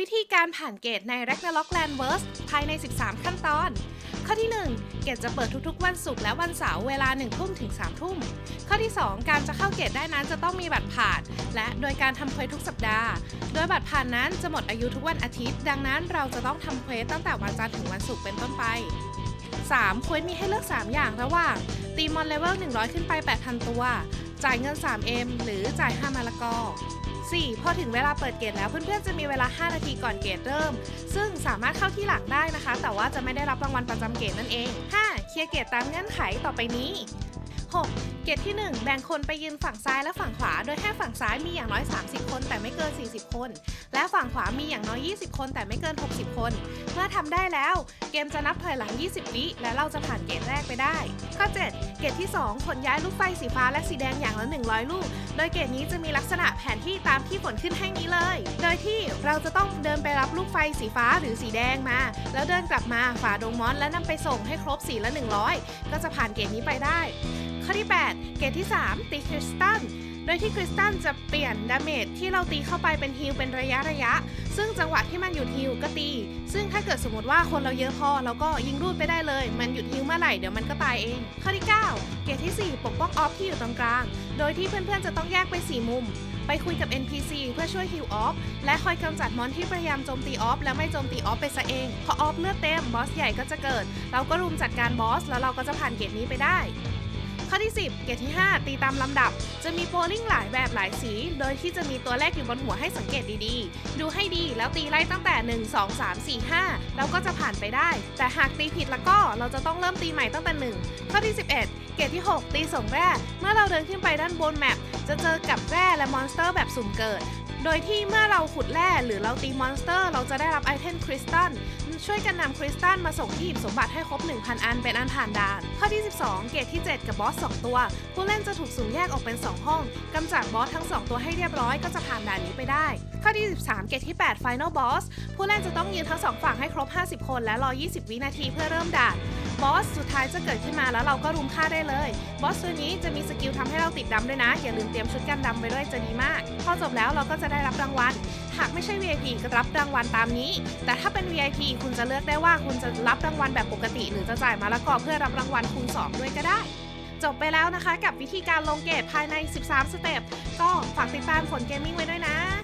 วิธีการผ่านเกตใน Ragnarok Landverse ภายใน 13 ขั้นตอน ข้อที่ 1 เกตจะเปิดทุกๆ วันศุกร์และวันเสาร์เวลา 1 ทุ่มถึง 3 ทุ่ม ข้อที่ 2 การจะเข้าเกตได้นั้นจะต้องมีบัตรผ่าน และโดยการทำเควสทุกสัปดาห์ โดยบัตรผ่านนั้นจะหมดอายุทุกวันอาทิตย์ ดังนั้นเราจะต้องทำเควสตั้งแต่วันจันทร์ถึงวันศุกร์เป็นต้นไป 3. เควสมีให้เลือก 3 อย่างระหว่างตีมอนเลเวล100 ขึ้นไป 8,000 ตัว จ่ายเงิน 3M หรือจ่าย5มาละกอ 4. พอถึงเวลาเปิดเกตแล้วเพื่อนๆจะมีเวลา 5 นาทีก่อนเกตเริ่ม ซึ่งสามารถเข้าที่หลักได้นะคะ แต่ว่าจะไม่ได้รับรางวัลประจำเกตนั่นเอง 5. เคลียร์เกตตามเงื่อนไขต่อไปนี้ 6. เกตที่ 1 แบ่งคนไปยืนฝั่งซ้ายและฝั่งขวา โดยให้ฝั่ง ซ้ายมีอย่างน้อย 30 คน แต่ไม่เกิน 40 คน และฝั่งขวามีอย่างน้อย 20 คน แต่ไม่เกิน 60 คน เมื่อทำได้แล้ว เกมจะนับถอยหลัง 20 วิและเราจะผ่านเกตแรกไปได้ ข้อ 7 เกตที่ 2 ขนย้ายลูกไฟสีฟ้าและสีแดงอย่างละ 100 ลูก โดยเกตนี้จะมีลักษณะแผนที่ตามที่ฝนขึ้นให้นี้เลย โดยที่เราจะต้องเดินไปรับลูกไฟสีฟ้าหรือสีแดงมา แล้วเดินกลับมาฝ่าดงมอนและนำไปส่งให้ครบสีละ 100 ก็จะผ่านเกตนี้ไปได้ ข้อที่ 8 เกตที่ 3 ตีคริสตัล โดยที่คริสตัลจะเปลี่ยนดาเมจที่เราตีเข้าไปเป็นฮิลเป็นระยะระยะ ซึ่งจังหวะที่มันหยุดฮิลก็ตี ซึ่งถ้าเกิดสมมติว่าคนเราเยอะพอเราก็ยิงรูดไปได้เลย มันหยุดฮิลเมื่อไหร่เดี๋ยวมันก็ตายเอง ข้อที่ 9 เกตที่ 4 ปกป้องออฟที่อยู่ตรงกลาง โดยที่เพื่อนๆจะต้องแยกไป 4 มุม ไปคุยกับ NPC เพื่อช่วยฮิลออฟและคอยกำจัดมอนที่พยายามโจมตีออฟและไม่โจมตีออฟไปซะเองพอออฟเลือดเต็มบอสใหญ่ก็จะเกิด เราก็รุมจัดการบอสแล้วเราก็จะผ่านเกตนี้ไปได้ ข้อที่ 10 เกตที่ 5 ตีตามลำดับ จะมีโพลิ่งหลายแบบหลายสี โดยที่จะมีตัวเลขอยู่บนหัวให้สังเกตดีๆ ดูให้ดีแล้วตีไล่ตั้งแต่ 1 2 3 4 5 แล้วก็จะผ่านไปได้ แต่หากตีผิดแล้วก็เราจะต้องเริ่มตีใหม่ตั้งแต่ 1 ข้อที่ 11 เกตที่ 6 ตีส่งแร่ เมื่อเราเดินขึ้นไปด้านบนแมปจะเจอกับแร่และมอนสเตอร์แบบสุ่มเกิด โดยที่เมื่อเราขุดแร่หรือเราตีมอนสเตอร์ เราจะได้รับไอเทมคริสตัลช่วยกันนำคริสตัลมาส่งที่หยิบสมบัติให้ครบ 1,000 อันเป็นอันผ่านด่าน ข้อที่ 12 เกตที่ 7 กับบอส 2 ตัว ผู้เล่นจะถูกสุ่มแยกออกเป็น 2 ห้องกำจัดบอสทั้ง 2 ตัวให้เรียบร้อยก็จะผ่านด่านนี้ไปได้ ข้อที่ 13 เกตที่ 8 Final Boss ผู้เล่นจะต้องยืนทั้ง 2 ฝั่งให้ครบ 50 คนและรอ 20 วินาทีเพื่อเริ่มด่าน บอสสุดท้ายจะเกิดขึ้นมาแล้วเราก็รุมฆ่าได้เลย บอสตัวนี้จะมีสกิลทำให้เราติดดำด้วยนะ อย่าลืมเตรียมชุดกันดำไปด้วยจะดีมาก พอจบแล้วเราก็จะได้รับรางวัล หากไม่ใช่ VIP ก็รับรางวัลตามนี้ แต่ถ้าเป็น VIP คุณจะเลือกได้ว่าคุณจะรับรางวัลแบบปกติ หรือจะจ่ายมาละกอเพื่อรับรางวัลคูณ2ด้วยก็ได้จบไปแล้วนะคะกับวิธีการลงเกตภายใน 13 สเต็ป ก็ฝากติดตามผลเกมมิ่งไว้ด้วยนะ